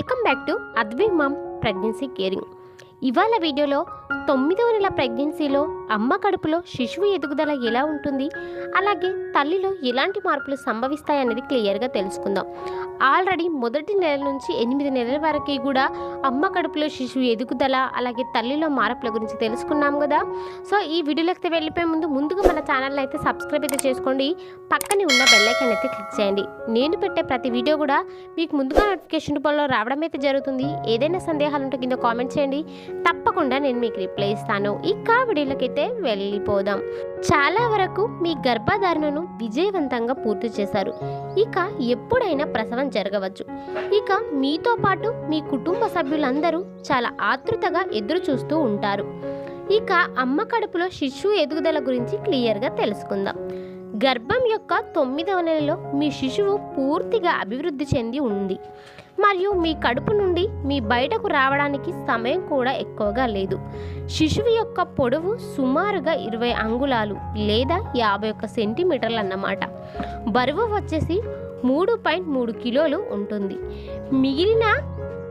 Welcome back to అద్భి mom pregnancy caring. ఇవాళ వీడియోలో తొమ్మిదవ నెల ప్రెగ్నెన్సీలో అమ్మ కడుపులో శిశువు ఎదుగుదల ఎలా ఉంటుంది? అలాగే తల్లిలో ఎలాంటి మార్పులు సంభవిస్తాయనేది క్లియర్గా తెలుసుకుందాం. ఆల్రెడీ మొదటి నెల నుంచి ఎనిమిది నెలల వరకు కూడా అమ్మ కడుపులో శిశువు ఎదుగుదల అలాగే తల్లిలో మార్పుల గురించి తెలుసుకున్నాం కదా. సో ఈ వీడియోలోకి వెళ్ళిపోయే ముందు ముందుగా మన ఛానల్ అయితే సబ్స్క్రైబ్ అయితే చేసుకోండి. పక్కనే ఉన్న బెల్లైకన్ అయితే క్లిక్ చేయండి. నేను పెట్టే ప్రతి వీడియో కూడా మీకు ముందుగా నోటిఫికేషన్ రూపంలో రావడం అయితే జరుగుతుంది. ఏదైనా సందేహాలు ఉంటే కింద కామెంట్ చేయండి. తప్పకుండా నేను మీకు రిప్లై ఇస్తాను. ఇక వీడియోలకైతే వెళ్ళిపోదాం. చాలా వరకు మీ గర్భధారణను విజయవంతంగా పూర్తి చేశారు. ఇక ఎప్పుడైనా ప్రసవం జరగవచ్చు. ఇక మీతో పాటు మీ కుటుంబ సభ్యులందరూ చాలా ఆతృతగా ఎదురు చూస్తూ ఉంటారు. ఇక అమ్మ కడుపులో శిశువు ఎదుగుదల గురించి క్లియర్గా తెలుసుకుందాం. గర్భం యొక్క తొమ్మిదవ నెలలో మీ శిశువు పూర్తిగా అభివృద్ధి చెంది ఉంది. మరియు మీ కడుపు నుండి మీ బయటకు రావడానికి సమయం కూడా ఎక్కువగా లేదు. శిశువు యొక్క పొడవు సుమారుగా ఇరవై అంగుళాలు లేదా యాభై ఒక్క సెంటీమీటర్లు అన్నమాట. బరువు వచ్చేసి మూడు పాయింట్ మూడు కిలోలు ఉంటుంది. మిగిలిన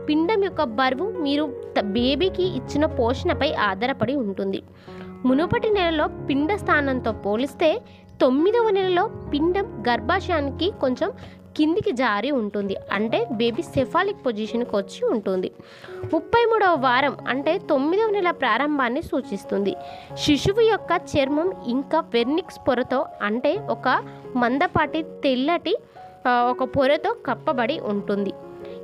పిండం యొక్క బరువు మీరు త- బేబీకి ఇచ్చిన పోషణపై ఆధారపడి ఉంటుంది. మునుపటి నెలలో పిండ స్థానంతో పోలిస్తే తొమ్మిదవ నెలలో పిండం గర్భాశయానికి కొంచెం కిందికి జారి ఉంటుంది. అంటే బేబీ సెఫాలిక్ పొజిషన్కి వచ్చి ఉంటుంది. ముప్పై మూడవ వారం అంటే తొమ్మిదవ నెల ప్రారంభాన్ని సూచిస్తుంది. శిశువు యొక్క చర్మం ఇంకా వెర్నిక్స్ పొరతో అంటే ఒక మందపాటి తెల్లటి ఒక పొరతో కప్పబడి ఉంటుంది.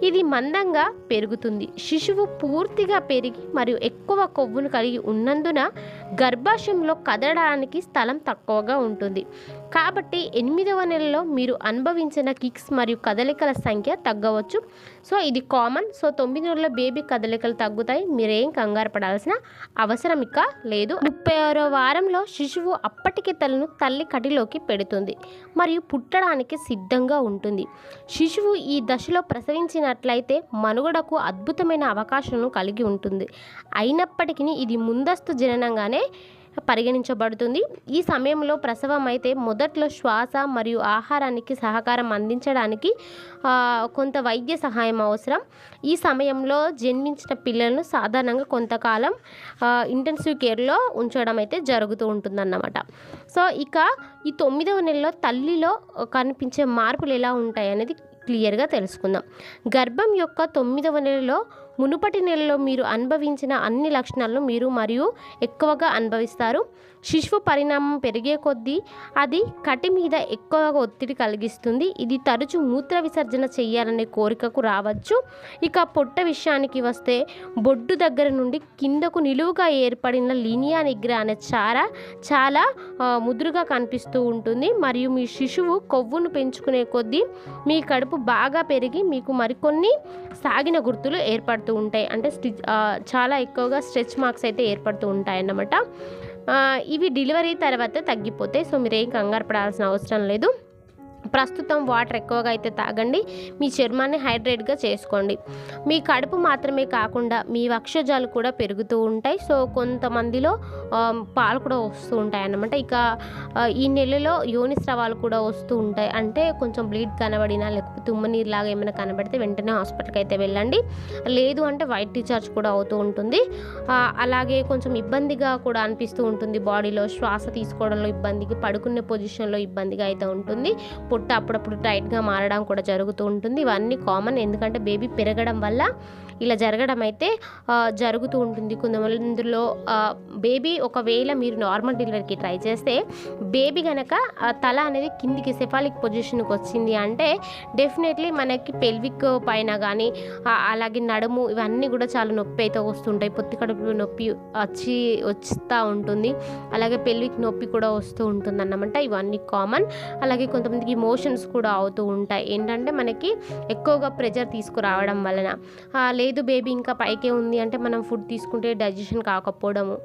ఇది మందంగా పెరుగుతుంది. శిశువు పూర్తిగా పెరిగి మరియు ఎక్కువ కొవ్వును కలిగి ఉన్నందున గర్భాశయంలో కదలడానికి స్థలం తక్కువగా ఉంటుంది. కాబట్టి ఎనిమిదవ నెలలో మీరు అనుభవించిన కిక్స్ మరియు కదలికల సంఖ్య తగ్గవచ్చు. సో ఇది కామన్. సో తొమ్మిది నెలల బేబీ కదలికలు తగ్గుతాయి. మీరేం కంగారు పడాల్సిన అవసరం ఇక లేదు. ముప్పై ఆరో వారంలో శిశువు అప్పటికి తలను తల్లి కటిలోకి పెడుతుంది మరియు పుట్టడానికి సిద్ధంగా ఉంటుంది. శిశువు ఈ దశలో ప్రసవించిన ప్రసవించినట్లయితే మనుగడకు అద్భుతమైన అవకాశం కలిగి ఉంటుంది. అయినప్పటికీ ఇది ముందస్తు జననంగానే పరిగణించబడుతుంది. ఈ సమయంలో ప్రసవం అయితే మొదట్లో శ్వాస మరియు ఆహారానికి సహకారం అందించడానికి కొంత వైద్య సహాయం అవసరం. ఈ సమయంలో జన్మించిన పిల్లలను సాధారణంగా కొంతకాలం ఇంటెన్సివ్ కేర్లో ఉంచడం అయితే జరుగుతూ ఉంటుందన్నమాట. సో ఇక ఈ తొమ్మిదవ నెలలో తల్లిలో కనిపించే మార్పులు ఎలా ఉంటాయి అనేది క్లియర్గా తెలుసుకుందాం. గర్భం యొక్క తొమ్మిదవ నెలలో మునుపటి నెలలో మీరు అనుభవించిన అన్ని లక్షణాలను మీరు మరియు ఎక్కువగా అనుభవిస్తారు. శిశువు పరిణామం పెరిగే కొద్దీ అది కటి మీద ఎక్కువగా ఒత్తిడి కలిగిస్తుంది. ఇది తరచు మూత్ర విసర్జన చేయాలనే కోరికకు రావచ్చు. ఇక పొట్ట విషయానికి వస్తే బొడ్డు దగ్గర నుండి కిందకు నిలువుగా ఏర్పడిన లీనియా నిగ్ర అనే చార చాలా ముదురుగా కనిపిస్తూ ఉంటుంది. మరియు మీ శిశువు కొవ్వును పెంచుకునే కొద్దీ మీ కడుపు బాగా పెరిగి మీకు మరికొన్ని సాగిన గుర్తులు ఏర్పడుతూ ఉంటాయి. అంటే స్టిచ్ చాలా ఎక్కువగా స్ట్రెచ్ మార్క్స్ అయితే ఏర్పడుతూ ఉంటాయి అన్నమాట ఇవి డెలివరీ తర్వాత తగ్గిపోతాయి. సో మీరు ఏం కంగారు పడాల్సిన అవసరం లేదు. ప్రస్తుతం వాటర్ ఎక్కువగా అయితే తాగండి. మీ చర్మాన్ని హైడ్రేట్గా చేసుకోండి. మీ కడుపు మాత్రమే కాకుండా మీ వక్షజాలు కూడా పెరుగుతూ ఉంటాయి. సో కొంతమందిలో పాలు కూడా వస్తూ ఉంటాయి అన్నమాట ఇక ఈ నెలలో యోని స్రవాలు కూడా వస్తూ ఉంటాయి. అంటే కొంచెం బ్లీడ్ కనబడినా లేకపోతే తుమ్మనీరు లాగా ఏమైనా కనబడితే వెంటనే హాస్పిటల్కి అయితే వెళ్ళండి. లేదు అంటే వైట్ డిశ్చార్జ్ కూడా అవుతూ ఉంటుంది. అలాగే కొంచెం ఇబ్బందిగా కూడా అనిపిస్తూ ఉంటుంది. బాడీలో శ్వాస తీసుకోవడంలో ఇబ్బందిగా పడుకునే పొజిషన్లో ఇబ్బందిగా అయితే ఉంటుంది. పొట్టు అప్పుడప్పుడు టైట్గా మారడం కూడా జరుగుతూ ఉంటుంది. ఇవన్నీ కామన్. ఎందుకంటే బేబీ పెరగడం వల్ల ఇలా జరగడం అయితే జరుగుతూ ఉంటుంది. కొంతమందిలో బేబీ ఒకవేళ మీరు నార్మల్ డెలివరీకి ట్రై చేస్తే బేబీ కనుక తల అనేది కిందికి సెఫాలిక్ పొజిషన్కి వచ్చింది అంటే డెఫినెట్లీ మనకి పెల్విక్ పైన కానీ అలాగే నడుము ఇవన్నీ కూడా చాలా నొప్పి అయితే వస్తుంటాయి. పొత్తి కడుపులో నొప్పి వచ్చి వస్తూ ఉంటుంది. అలాగే పెల్విక్ నొప్పి కూడా వస్తూ ఉంటుంది అన్నమాట ఇవన్నీ కామన్. అలాగే కొంతమందికి మోషన్స్ కూడా అవుతూ ఉంటాయి. ఏంటంటే మనకి ఎక్కువగా ప్రెజర్ తీసుకురావడం వలన. లేదు బేబీ ఇంకా పైకే ఉంది అంటే మనం ఫుడ్ తీసుకుంటే డైజెషన్ కాకపోవడము.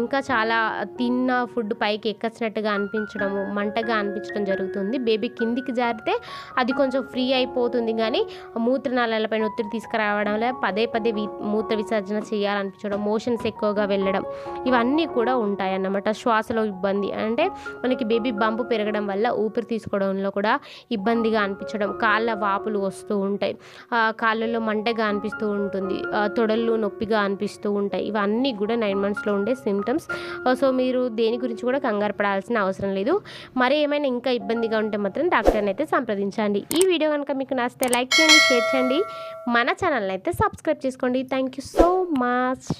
ఇంకా చాలా తిన్న ఫుడ్ పైకి ఎక్కచ్చినట్టుగా అనిపించడము మంటగా అనిపించడం జరుగుతుంది. బేబీ కిందికి జారితే అది కొంచెం ఫ్రీ అయిపోతుంది కానీ మూత్రనాళాలపైన ఒత్తిడి తీసుకురావడం వల్ల పదే పదే వి మూత్ర విసర్జన చేయాలనిపించడం మోషన్స్ ఎక్కువగా వెళ్ళడం ఇవన్నీ కూడా ఉంటాయి అన్నమాట శ్వాసలో ఇబ్బంది. అంటే మనకి బేబీ బంపు పెరగడం వల్ల ఊపిరి తీసుకోవడంలో కూడా ఇబ్బందిగా అనిపించడం. కాళ్ళ వాపులు వస్తూ ఉంటాయి. కాళ్ళలో మంటగా అనిపిస్తూ ఉంటుంది. తొడలు నొప్పిగా అనిపిస్తూ ఉంటాయి. ఇవన్నీ కూడా నైన్ మంత్స్లో ఉండే సిమ్టమ్స్ సో మీరు దేని గురించి కూడా కంగారు పడాల్సిన అవసరం లేదు. మరి ఏమైనా ఇంకా ఇబ్బందిగా ఉంటే మాత్రం డాక్టర్ని అయితే సంప్రదించండి. ఈ వీడియో కనుక మీకు నచ్చితే లైక్ చేయండి షేర్ చేయండి. మన ఛానల్ని అయితే సబ్స్క్రైబ్ చేసుకోండి. Thank you so much